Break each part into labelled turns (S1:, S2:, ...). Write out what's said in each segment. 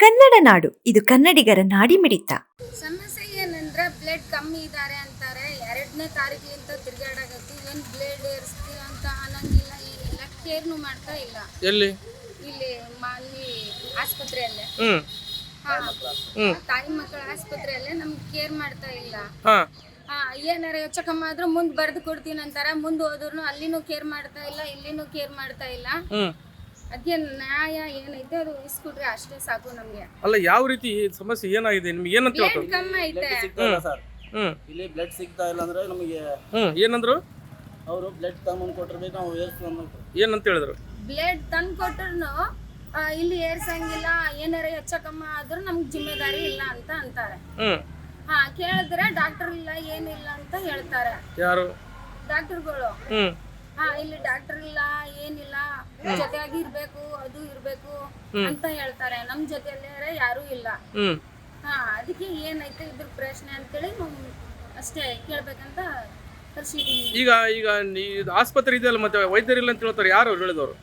S1: ಕನ್ನಡ ನಾಡು. ಇದು ಕನ್ನಡಿಗರ ನಾಡಿಮಿಡಿತ
S2: ಸಮಸ್ಯೆ ಏನಂದ್ರೆ ಬ್ಲಡ್ ಕಮ್ಮಿ ಇದ್ದಾರೆ ಅಂತಾರೆ. ಎರಡನೇ ಅಂತ ತಿರ್ಗಾಡಕತ್ತಿ ಒಂದ್ ಬ್ಲಡ್ ಏರಿಸ್ತೀವಿ ಅಂತ ಅನ್ನಂಗಿಲ್ಲ. ಎಲ್ಲ ಕೇರ್ನು ಮಾಡ್ತಾ ಇಲ್ಲ.
S3: ಎಲ್ಲಿ?
S2: ಇಲ್ಲಿ ಮಾಲಿ ಆಸ್ಪತ್ರೆಯಲ್ಲೇ.
S3: ಹ್ಮ್.
S2: ಹಾ. ತಾಯಿ ಮಕ್ಕಳ ಆಸ್ಪತ್ರೆಯಲ್ಲೇ ನಮ್ಗೆ ಕೇರ್ ಮಾಡ್ತಾ ಇಲ್ಲ.
S3: ಹಾ.
S2: ಆ, ಏನಾರ ಯೋಚಕಮ್ಮ ಕಮ್ಮಿ ಆದ್ರೂ ಮುಂದ್ ಬರ್ದು ಕೊಡ್ತೀನಿ ಅಂತಾರ ಮುಂದ್ ಹೋದ್ರು ಅಲ್ಲಿನೂ ಕೇರ್ ಮಾಡ್ತಾ ಇಲ್ಲ ಇಲ್ಲಿನೂ ಕೇರ್ ಮಾಡ್ತಾ ಇಲ್ಲ.
S3: ಹ್ಮ್.
S2: ಅದಕ್ಕೆ ನ್ಯಾಯ ಏನೈತೆ ಅದು ಇಸ್ಕೊಟ್ರೆ ಅಷ್ಟೇ ಸಾಕು ನಮಗೆ.
S3: ಅಲ್ಲ ಯಾವ ರೀತಿ ಈ ಸಮಸ್ಯೆ ಏನಾಗಿದೆ? ನಿಮ್ಗೆ ಏನಂತ
S2: ಬ್ಲಡ್
S3: ಹೇಳ್ತಾರೆ
S2: ಕಮ್ಮಿ ಐತೆ.
S4: ಸಿಗ್ತಾ ಇಲ್ಲ ಸರ್.
S3: ಹ್ಮ್.
S4: ಇಲ್ಲಿ ಬ್ಲಡ್ ಸಿಗ್ತಾ ಇಲ್ಲ ಅಂದ್ರೆ ನಮಗೆ
S3: ಹ್ಮ್ ಏನಂದ್ರು?
S4: ಅವರು ಬ್ಲಡ್ ತಗೊಂಡ್ ಕೊಟ್ಟಿರ್ಬೇಕು ನಾವು ಏರ್ಸ್ಕೊಂಡು
S3: ಏನಂತ ಹೇಳಿದ್ರು?
S2: ಬ್ಲಡ್ ತಂದು ಕೊಟ್ರು ಇಲ್ಲಿ ಏರ್ಸಂಗಿಲ್ಲ ಏನಾರ ಹೆಚ್ಚ ಕಮ್ಮ ಆದ್ರೂ ನಮ್ಗೆ ಜಿಮ್ಮೆದಾರಿ ಇಲ್ಲ ಅಂತ ಅಂತಾರೆ.
S3: ಹ್ಮ್.
S2: ಹಾ ಕೇಳಿದ್ರೆ ಡಾಕ್ಟರ್ ಇಲ್ಲ ಏನಿಲ್ಲ ಅಂತ ಹೇಳ್ತಾರೆ.
S3: ಯಾರು?
S2: ಡಾಕ್ಟರ್ಗಳು
S3: ಹ್ಮ್.
S2: ಹಾ ಇಲ್ಲಿ ಡಾಕ್ಟರ್ ಇಲ್ಲ ಏನಿಲ್ಲ. ಜೊತೆಯಾಗಿ ಇರ್ಬೇಕು ಅದು ಇರ್ಬೇಕು ಅಂತ ಹೇಳ್ತಾರೆ. ನಮ್ ಜೊತೆಯಲ್ಲೇ ಯಾರು ಇಲ್ಲ.
S3: ಹ್ಮ್.
S2: ಹಾ ಅದಕ್ಕೆ ಏನೈತೆ ಇದ್ರ ಪ್ರಶ್ನೆ ಅಂತೇಳಿ ನಮ್ ಅಷ್ಟೇ ಕೇಳ್ಬೇಕಂತ ಕರ್ಸಿದೀನಿ
S3: ಈಗ ಈಗ ನೀ ಆಸ್ಪತ್ರೆ ಇದೆಯಲ್ಲ ಮತ್ತೆ ವೈದ್ಯರಿಲ್ಲ ಅಂತ ಹೇಳ್ತಾರೆ ಯಾರು ಹೇಳಿದವರು?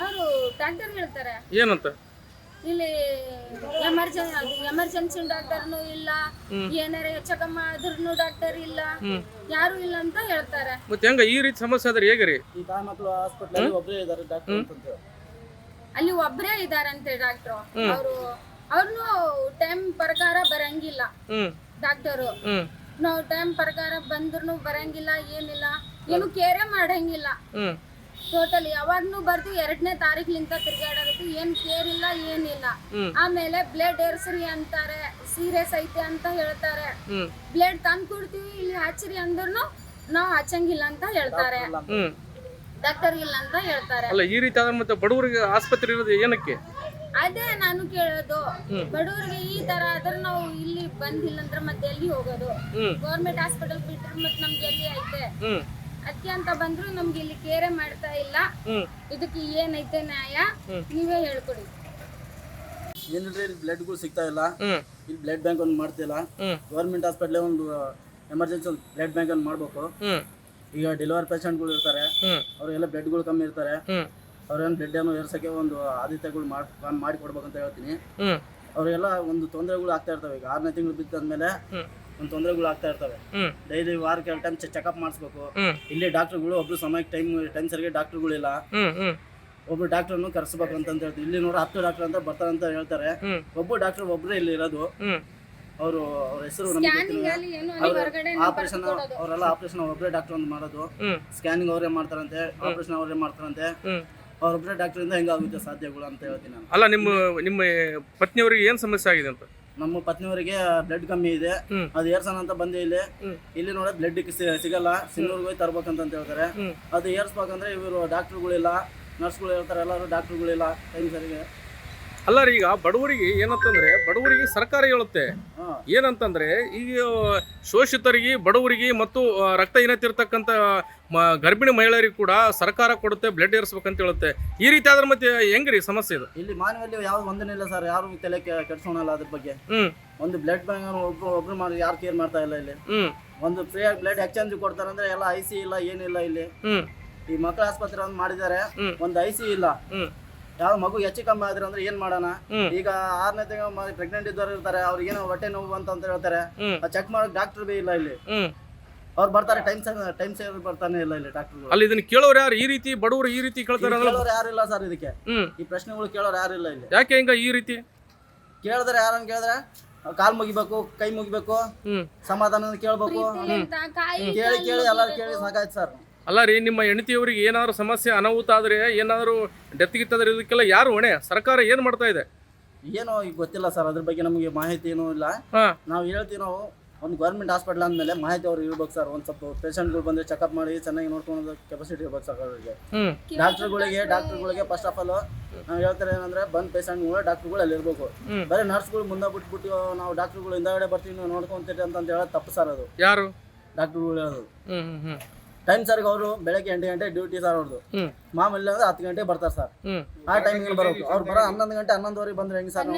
S2: ಅವರು ಡಾಕ್ಟರ್ ಹೇಳ್ತಾರೆ.
S3: ಏನಂತ?
S2: ಇಲ್ಲಿ ಎಮರ್ಜೆನ್ಸಿ ಎಮರ್ಜೆನ್ಸಿ ಡಾಕ್ಟರ್ನು ಇಲ್ಲ ಏನಾರ ಹೆಚ್ಚ ಕಮ್ಮ ಆದ್ರೂ ಡಾಕ್ಟರ್ ಇಲ್ಲ ಯಾರು ಇಲ್ಲ ಅಂತ ಹೇಳ್ತಾರೆ.
S3: ಮತ್ತೆ ಹೆಂಗ ಈ ರೀತಿ ಸಮಸ್ಯೆ ಆದ್ರೆ ಹೇಗೆ ರೀ?
S4: ಈ ತಾಯಿ ಮಕ್ಕಳು ಹಾಸ್ಪಿಟಲ್ ಒಬ್ಬರೇ ಇದ್ದಾರೆ ಡಾಕ್ಟರ್ ಅಂತ
S2: ಅಲ್ಲಿ ಒಬ್ರೇ ಇದಾರಂತೆ ಡಾಕ್ಟರ್. ಅವರು ಅವ್ರನ್ನು ಟೈಮ್ ಪ್ರಕಾರ ಬರಂಗಿಲ್ಲ ಡಾಕ್ಟರ್. ನಾವು ಟೈಮ್ ಪ್ರಕಾರ ಬಂದ್ರು ಬರಂಗಿಲ್ಲ ಏನಿಲ್ಲ ಏನು ಕೇರೆ ಮಾಡಂಗಿಲ್ಲ. ಟೋಟಲ್ ಯಾವಾಗ್ನು ಬರ್ದು ಎರಡನೇ ತಾರೀಕ್ಲಿಂದ ತಿರ್ಗಾಡೋದು ಏನ್ ಕೇರ್ ಇಲ್ಲ ಏನಿಲ್ಲ ಆಮೇಲೆ ಬ್ಲಡ್ ಏರ್ಸ್ರಿ ಅಂತಾರೆ ಸೀರಿಯಸ್ ಐತೆ ಅಂತ ಹೇಳ್ತಾರೆ. ಬ್ಲಡ್ ತಂದು ಕೊಡ್ತೀವಿ ಇಲ್ಲಿ ಹಚ್ಚ್ರಿ ಅಂದ್ರೂ ನಾವು ಹಚ್ಚಂಗಿಲ್ಲ ಅಂತ ಹೇಳ್ತಾರೆ. ಡಾಕ್ಟರ್ ಇಲ್ಲ ಅಂತ ಹೇಳ್ತಾರೆ.
S3: ಅಲ್ಲ ಈ ರೀತಿ ಆದ್ರೆ ಮತ್ತೆ ಬಡವರಿಗೆ ಆಸ್ಪತ್ರೆ ಇರೋದು ಏನಕ್ಕೆ?
S2: ಅದೇ ನಾನು ಕೇಳೋದು. ಬಡವರಿಗೆ ಈ ತರ ಆದ್ರೆ ನಾವು ಇಲ್ಲಿ ಬಂದಿಲ್ಲ ಅಂದ್ರೆ ಮತ್ತೆ ಎಲ್ಲಿ ಹೋಗೋದು? ಗೌರ್ಮೆಂಟ್ ಹಾಸ್ಪಿಟಲ್ ಬಿಟ್ರೆ ಮತ್ತೆ ನಮ್ಗೆ ಎಲ್ಲಿ ಐತೆ?
S3: ಹ್ಮ್
S2: ಅದಕ್ಕೆ ಅಂತ ಬಂದ್ರು ನಮ್ಗೆ ಇಲ್ಲಿ ಕೇರೆ ಮಾಡ್ತಾ ಇಲ್ಲ. ಇದಕ್ಕೆ ಏನೈತೆ ನ್ಯಾಯ? ನೀವೇ ಹೇಳ್ಕೊಡಿ.
S4: ಏನಿಲ್ರಿ ಇಲ್ಲಿ ಬ್ಲಡ್ಗಳು ಸಿಗ್ತಾ ಇಲ್ಲ. ಇಲ್ಲಿ ಬ್ಲಡ್ ಬ್ಯಾಂಕ್ ಒಂದು ಮಾಡ್ತಿಲ್ಲ. ಗೌರ್ಮೆಂಟ್ ಹಾಸ್ಪಿಟ್ಲೇ ಒಂದು ಎಮರ್ಜೆನ್ಸಿ ಒಂದು ಬ್ಲಡ್ ಬ್ಯಾಂಕ್ ಒಂದು ಮಾಡ್ಬೇಕು. ಈಗ ಡೆಲಿವರಿ ಪೇಷಂಟ್ಗಳು ಇರ್ತಾರೆ. ಅವರೆಲ್ಲ ಬ್ಲಡ್ಗಳು ಕಮ್ಮಿ ಇರ್ತಾರೆ. ಅವ್ರೇನು ಬ್ಲಡ್ ಏನೋ ಏರ್ಸೋಕ್ಕೆ ಒಂದು ಆದಿತ್ಯಗಳು ಮಾಡಿ ಮಾಡಿ ಕೊಡ್ಬೇಕಂತ ಹೇಳ್ತೀನಿ.
S3: ಅವರಿಗೆಲ್ಲ
S4: ಅವರೆಲ್ಲ ಒಂದು ತೊಂದರೆಗಳು ಆಗ್ತಾ ಇರ್ತವೆ. ಈಗ ಆರನೇ ತಿಂಗಳು ಬಿದ್ದಾದ್ಮೇಲೆ ಒಂದು ತೊಂದರೆಗಳು ಆಗ್ತಾ ಇರ್ತವೆ.
S3: ಹ್ಮ್.
S4: ಡೈಲಿ ವಾರಕ್ಕೆ ಎರಡು ಟೈಮ್ ಚೆಕಪ್ ಮಾಡಿಸ್ಬೇಕು. ಇಲ್ಲಿ ಡಾಕ್ಟರ್ಗಳು ಒಬ್ರು ಸಮಯಕ್ಕೆ ಟೈಮ್ ಟೈಮ್ ಸರಿಗೆ ಡಾಕ್ಟರ್ಗಳಿಲ್ಲ ಒಬ್ರು ಡಾಕ್ಟರ್ನು ಕರೆಸ್ಬೇಕು ಅಂತ ಹೇಳ್ತೀವಿ. ಇಲ್ಲಿ ನೋಡ್ರಿ ಹತ್ತು ಡಾಕ್ಟರ್ ಅಂತ ಬರ್ತಾರೆ ಅಂತ ಹೇಳ್ತಾರೆ. ಒಬ್ಬ ಡಾಕ್ಟರ್ ಒಬ್ಬರೇ ಇಲ್ಲಿ ಇರೋದು.
S3: ಹ್ಮ್.
S4: ಅವರು ಅವ್ರ ಹೆಸರು ನಮಗೆ
S2: ಸ್ಕ್ಯಾನಿಂಗ್ ಅಲ್ಲಿ ಏನು ಅಲ್ಲಿ ಹೊರಗಡೆ
S4: ಆಪರೇಷನ್ ಅವರೆಲ್ಲ ಆಪರೇಷನ್ ಒಬ್ಬರೇ ಡಾಕ್ಟರ್ ಒಂದು ಮಾಡೋದು. ಸ್ಕ್ಯಾನಿಂಗ್ ಅವರೇ ಮಾಡ್ತಾರಂತೆ ಆಪರೇಷನ್ ಅವರೇ ಮಾಡ್ತಾರಂತೆ.
S3: ಹ್ಮ್.
S4: ಅವ್ರೊಬ್ಬರೇ ಡಾಕ್ಟರ್ ಇಂದ ಹೆಂಗಾಗುತ್ತೆ ಸಾಧ್ಯಗಳು ಅಂತ ಹೇಳ್ತೀನಿ ನಾನು.
S3: ಅಲ್ಲ ನಿಮ್ಮ ನಿಮ್ಮ ಪತ್ನಿಯವರಿಗೆ ಏನ್ ಸಮಸ್ಯೆ ಆಗಿದೆ ಅಂತ?
S4: ನಮ್ಮ ಪತ್ನಿಯವರಿಗೆ ಬ್ಲಡ್ ಕಮ್ಮಿ ಇದೆ. ಅದು ಏರ್ಸೋಣ ಅಂತ ಬಂದೆ ಇಲ್ಲಿ. ಇಲ್ಲಿ ನೋಡ ಬ್ಲಡ್ ಸಿಗಲ್ಲ. ಸಿಂಗೂರ್ಗೆ ಹೋಗಿ ತರ್ಬೇಕಂತ ಅಂತ ಹೇಳ್ತಾರೆ. ಅದು ಏರ್ಸ್ಬೇಕಂದ್ರೆ ಇವರು ಡಾಕ್ಟರ್ಗಳಿಲ್ಲ ನರ್ಸ್ಗಳು ಹೇಳ್ತಾರೆ ಎಲ್ಲರೂ ಡಾಕ್ಟರ್ಗಳಿಲ್ಲ ಟೈಮ್ ಸರಿಗೆ
S3: ಅಲ್ಲ ರೀ ಈಗ ಬಡವರಿಗೆ ಏನಂತಂದ್ರೆ ಬಡವರಿಗೆ ಸರ್ಕಾರ ಹೇಳುತ್ತೆ. ಏನಂತಂದ್ರೆ ಈಗ ಶೋಷಿತರಿಗೆ ಬಡವರಿಗೆ ಮತ್ತು ರಕ್ತ ರಕ್ತಹೀನತೆ ಇರ್ತಕ್ಕಂಥ ಮ- ಗರ್ಭಿಣಿ ಮಹಿಳೆಯರಿಗೆ ಕೂಡ ಸರ್ಕಾರ ಕೊಡುತ್ತೆ ಬ್ಲಡ್ ಏರಿಸ್ಬೇಕಂತ ಹೇಳುತ್ತೆ. ಈ ರೀತಿ ಆದ್ರೆ ಮತ್ತೆ ಹೆಂಗ್ರಿ ಸಮಸ್ಯೆ ಇದು?
S4: ಇಲ್ಲಿ ಮಾನವಲ್ಲಿ ಯಾವ್ದು ಒಂದನೇ ಇಲ್ಲ ಸರ್ ಯಾರು ತಲೆ ಕೆಡ್ಸೋಣಲ್ಲ ಅದ್ರ ಬಗ್ಗೆ.
S3: ಹ್ಮ್.
S4: ಒಂದು ಬ್ಲಡ್ ಬ್ಯಾಂಕ್ ಒಬ್ರು ಒಬ್ರು ಮಾಡಿ ಯಾರು ಕೇರ್ ಮಾಡ್ತಾ ಇಲ್ಲ ಇಲ್ಲಿ.
S3: ಹ್ಮ್.
S4: ಒಂದು ಆಗಿ ಬ್ಲಡ್ ಎಕ್ಸ್ಚೇಂಜ್ ಕೊಡ್ತಾರಂದ್ರೆ ಎಲ್ಲ ಐ ಸಿ ಇಲ್ಲ ಏನಿಲ್ಲ ಇಲ್ಲಿ.
S3: ಹ್ಮ್.
S4: ಈ ಮಕ್ಕಳ ಆಸ್ಪತ್ರೆ ಒಂದು ಮಾಡಿದ್ದಾರೆ ಒಂದು ಐ ಸಿ ಇಲ್ಲ. ಯಾವ ಮಗು ಹೆಚ್ಚು ಕಮ್ಮಿ ಆದ್ರೆ ಅಂದ್ರೆ ಏನ್ ಮಾಡೋಣ? ಈಗ ಆರನೇ ತಿಂಗಳು ಪ್ರೆಗ್ನೆಂಟ್ ಇದ್ದವ್ರು ಇರ್ತಾರೆ ಅವ್ರಿಗೆ ಏನೋ ಹೊಟ್ಟೆ ನೋವು ಅಂತ ಅಂತ ಹೇಳ್ತಾರೆ. ಚೆಕ್ ಮಾಡಕ್ ಡಾಕ್ಟರ್ ಬಿ ಇಲ್ಲ ಇಲ್ಲಿ. ಅವ್ರು ಬರ್ತಾರೆ ಟೈಮ್ ಟೈಮ್ ಸೇವ್ ಬರ್ತಾನೆ ಇಲ್ಲ ಇಲ್ಲಿ ಡಾಕ್ಟರ್
S3: ಅಲ್ಲಿ ಇದನ್ನ ಕೇಳೋರು ಯಾರು? ಈ ರೀತಿ ಬಡವರು ಈ ರೀತಿ ಕೇಳ್ತಾರೆ ಅಂದ್ರೆ
S4: ಕೇಳೋರು ಯಾರು ಇಲ್ಲ ಸರ್ ಇದಕ್ಕೆ. ಈ ಪ್ರಶ್ನೆಗಳು ಕೇಳೋರು ಯಾರು ಇಲ್ಲ ಇಲ್ಲಿ.
S3: ಯಾಕೆ ಹಿಂಗ ಈ ರೀತಿ?
S4: ಕೇಳಿದ್ರೆ ಯಾರನ್ನ ಕೇಳಿದ್ರೆ ಕಾಲ್ ಮುಗಿಬೇಕು ಕೈ ಮುಗಿಬೇಕು ಸಮಾಧಾನ ಕೇಳ್ಬೇಕು. ಕೇಳಿ ಕೇಳಿ ಎಲ್ಲರೂ ಕೇಳಿ ಸಾಕಾಯ್ತು ಸರ್
S3: ಅಲ್ಲ ರೀ ನಿಮ್ಮ ಹೆಂಡತಿಯವ್ರಿಗೆ ಏನಾದ್ರು ಸಮಸ್ಯೆ ಅನಾಹುತ ಆದ್ರೆ ಏನಾದ್ರು ಡೆತ್ ಗಿತ್ತಾದ್ರೆ ಇದಕ್ಕೆಲ್ಲ ಯಾರು ಹೊಣೆ? ಸರ್ಕಾರ ಏನ್ ಮಾಡ್ತಾ ಇದೆ?
S4: ಏನೋ ಈಗ ಗೊತ್ತಿಲ್ಲ ಸರ್ ಅದ್ರ ಬಗ್ಗೆ ನಮಗೆ ಮಾಹಿತಿ ಏನೂ ಇಲ್ಲ.
S3: ಹಾ.
S4: ನಾವು ಹೇಳ್ತೀವಿ ನಾವು ಒಂದು ಗೌರ್ಮೆಂಟ್ ಹಾಸ್ಪಿಟಲ್ ಅಂದಮೇಲೆ ಮಾಹಿತಿ ಅವ್ರು ಇರ್ಬೇಕು ಸರ್. ಒಂದು ಸ್ವಲ್ಪ ಪೇಷಂಟ್ಗಳು ಬಂದರೆ ಚೆಕಪ್ ಮಾಡಿ ಚೆನ್ನಾಗಿ ನೋಡ್ಕೊಳೋದು ಕೆಪಾಸಿಟಿ ಇರ್ಬೇಕು ಸರ್ ಅವರಿಗೆ.
S3: ಹ್ಮ್.
S4: ಡಾಕ್ಟರ್ಗಳಿಗೆ ಡಾಕ್ಟ್ರುಗಳಿಗೆ ಫಸ್ಟ್ ಆಫ್ ಆಲ್ ನಾವು ಹೇಳ್ತಾರೆ ಏನಂದ್ರೆ ಬಂದ್ ಪೇಷಂಟ್ಗಳು ಡಾಕ್ಟರ್ಗಳು ಅಲ್ಲಿ ಇರ್ಬೇಕು.
S3: ಹ್ಮ್.
S4: ಬರೀ ನರ್ಸ್ಗಳು ಮುಂದೆ ಬಿಟ್ಬಿಟ್ಟು ನಾವು ಡಾಕ್ಟರ್ಗಳು ಹಿಂದಾಗಡೆ ಬರ್ತೀವಿ ನೀವು ನೋಡ್ಕೊಂತೀರಿ ಅಂತ ಹೇಳೋದು ತಪ್ಪು ಸರ್ ಅದು.
S3: ಯಾರು?
S4: ಡಾಕ್ಟರ್ಗಳು ಹೇಳೋದು.
S3: ಹ್ಞೂ ಹ್ಞೂ ಹ್ಮ್.
S4: ಟೈಮ್ ಸರ್ ಅವರು ಬೆಳಗ್ಗೆ ಎಂಟು ಗಂಟೆ ಡ್ಯೂಟಿ ಸರ್ ಅವ್ರದ್ದು ಮಾಮೂಲಿ ಅಂದ್ರೆ ಹತ್ತು ಗಂಟೆ ಬರ್ತಾರೆ ಸರ್ ಆ ಟೈಮಿಗೆ ಬರೋದು ಅವ್ರು ಬರೋ ಹನ್ನೊಂದು ಗಂಟೆ ಹನ್ನೊಂದುವರೆಗೆ ಬಂದ್ರೆ ಹೆಂಗ್ ಸರ್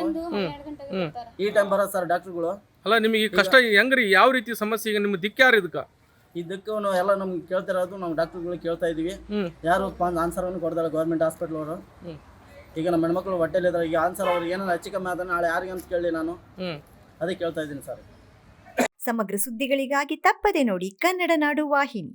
S4: ಈ ಟೈಮ್ ಬರೋದು ಸರ್ ಡಾಕ್ಟರ್ಗಳು.
S3: ಅಲ್ಲ ನಿಮಗೆ ಕಷ್ಟ ಹೆಂಗ್ರಿ? ಯಾವ ರೀತಿ ಸಮಸ್ಯೆ ಈಗ ನಿಮ್ಗೆ ದಿಕ್ಕ ಯಾರು ಇದಕ್ಕೆ?
S4: ನಾವು ಎಲ್ಲ ನಮ್ಗೆ ಕೇಳ್ತಿರೋದು ನಾವು ಡಾಕ್ಟರ್ಗಳು ಕೇಳ್ತಾ ಇದೀವಿ. ಯಾರು ಆನ್ಸರ್ ಅನ್ನು ಕೊಡ್ತಾರೆ ಗೌರ್ಮೆಂಟ್ ಹಾಸ್ಪಿಟಲ್ ಅವರು. ಈಗ ನಮ್ಮ ಹೆಣ್ಮಕ್ಳು ಹೊಟ್ಟೆಲ್ ಇದ್ರೆ ಈಗ ಆನ್ಸರ್ ಅವ್ರಿಗೆ ಏನಾದ್ರು ಹೆಚ್ಚು ಕಮ್ಮಿ ಆದ್ರೆ ನಾಳೆ ಯಾರಿಗೆ ಅಂತ ಕೇಳಿ ನಾನು. ಅದೇ ಕೇಳ್ತಾ ಇದ್ದೀನಿ ಸರ್
S1: ಸಮಗ್ರ ಸುದ್ದಿಗಳಿಗಾಗಿ ತಪ್ಪದೆ ನೋಡಿ ಕನ್ನಡ ನಾಡು ವಾಹಿನಿ.